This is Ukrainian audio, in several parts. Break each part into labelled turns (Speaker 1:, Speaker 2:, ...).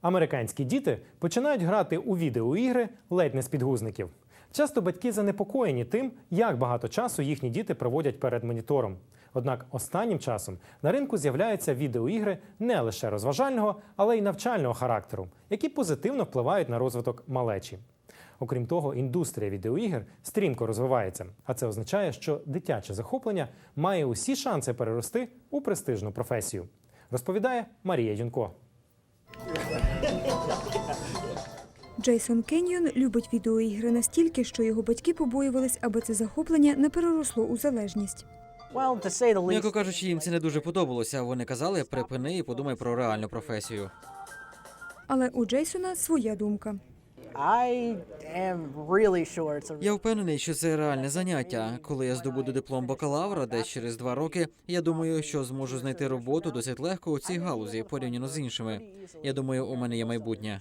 Speaker 1: Американські діти починають грати у відеоігри ледь не з підгузників. Часто батьки занепокоєні тим, як багато часу їхні діти проводять перед монітором. Однак останнім часом на ринку з'являються відеоігри не лише розважального, але й навчального характеру, які позитивно впливають на розвиток малечі. Окрім того, індустрія відеоігр стрімко розвивається, а це означає, що дитяче захоплення має усі шанси перерости у престижну професію. Розповідає Марія Юнко.
Speaker 2: Джейсон Кеньйон любить відеоігри настільки, що його батьки побоювались, аби це захоплення не переросло у залежність.
Speaker 3: М'яко кажучи, їм це не дуже подобалося. Вони казали, припини і подумай про реальну професію.
Speaker 2: Але у Джейсона своя думка.
Speaker 4: I am really sure
Speaker 3: Я впевнений, що це реальне заняття. Коли я здобуду диплом бакалавра, десь через два роки, я думаю, що зможу знайти роботу досить легко у цій галузі порівняно з іншими. Я думаю, у мене є майбутнє.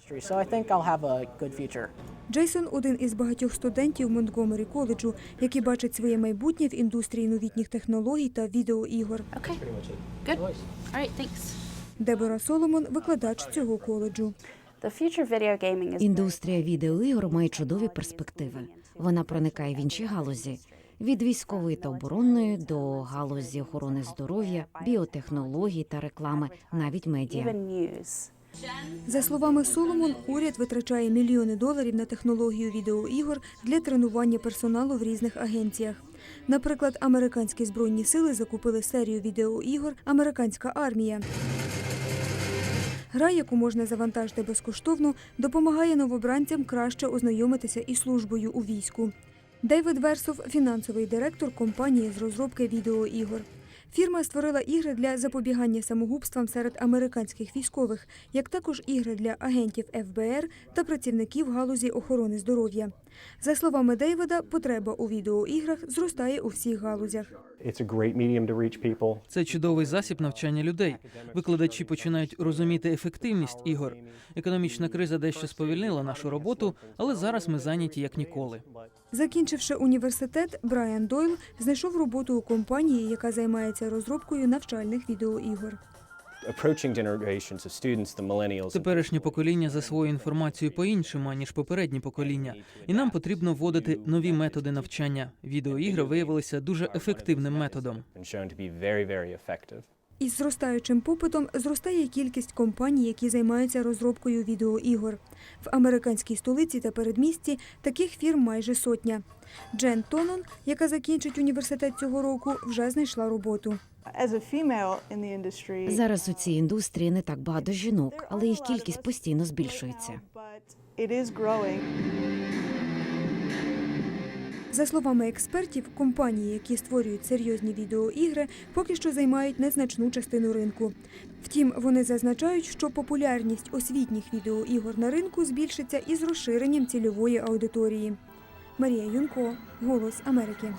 Speaker 2: Джейсон один із багатьох студентів Монтгомері коледжу, які бачать своє майбутнє в індустрії новітніх технологій та відеоігор.
Speaker 5: Thanks.
Speaker 2: Дебора Соломон викладач цього коледжу.
Speaker 6: The future of video gaming is
Speaker 7: Індустрія відеоігор має чудові перспективи. Вона проникає в інші галузі від військової та оборонної до галузі охорони здоров'я, біотехнологій та реклами, навіть медіа.
Speaker 2: За словами Соломон, уряд витрачає мільйони доларів на технологію відеоігор для тренування персоналу в різних агенціях. Наприклад, американські збройні сили закупили серію відеоігор Американська армія. Гра, яку можна завантажити безкоштовно, допомагає новобранцям краще ознайомитися із службою у війську. Дейвід Версов фінансовий директор компанії з розробки відеоігор. Фірма створила ігри для запобігання самогубствам серед американських військових, як також ігри для агентів ФБР та працівників галузі охорони здоров'я. За словами Дейвіда, потреба у відеоіграх зростає у всіх галузях.
Speaker 8: It's a great medium to reach people.
Speaker 9: Це чудовий засіб навчання людей. Викладачі починають розуміти ефективність ігор. Економічна криза дещо сповільнила нашу роботу, але зараз ми зайняті як ніколи.
Speaker 2: Закінчивши університет, Брайан Дойл знайшов роботу у компанії, яка займається розробкою навчальних відеоігор.
Speaker 8: Approaching generations of students, the
Speaker 9: Теперішнє покоління засвоює інформацію по-іншому, ніж попередні покоління, і нам потрібно вводити нові методи навчання. Відеоігри виявилися дуже ефективним методом.
Speaker 8: been shown to be very, very effective.
Speaker 2: Із зростаючим попитом зростає кількість компаній, які займаються розробкою відеоігор. В американській столиці та передмісті таких фірм майже сотня. Джен Тонон, яка закінчить університет цього року, вже знайшла роботу.
Speaker 10: As a female in the industry,
Speaker 7: Зараз у цій індустрії не так багато жінок, але їх кількість постійно збільшується.
Speaker 10: but it is growing.
Speaker 2: За словами експертів, компанії, які створюють серйозні відеоігри, поки що займають незначну частину ринку. Втім, вони зазначають, що популярність освітніх відеоігор на ринку збільшиться із розширенням цільової аудиторії. Марія Юнко, Голос Америки.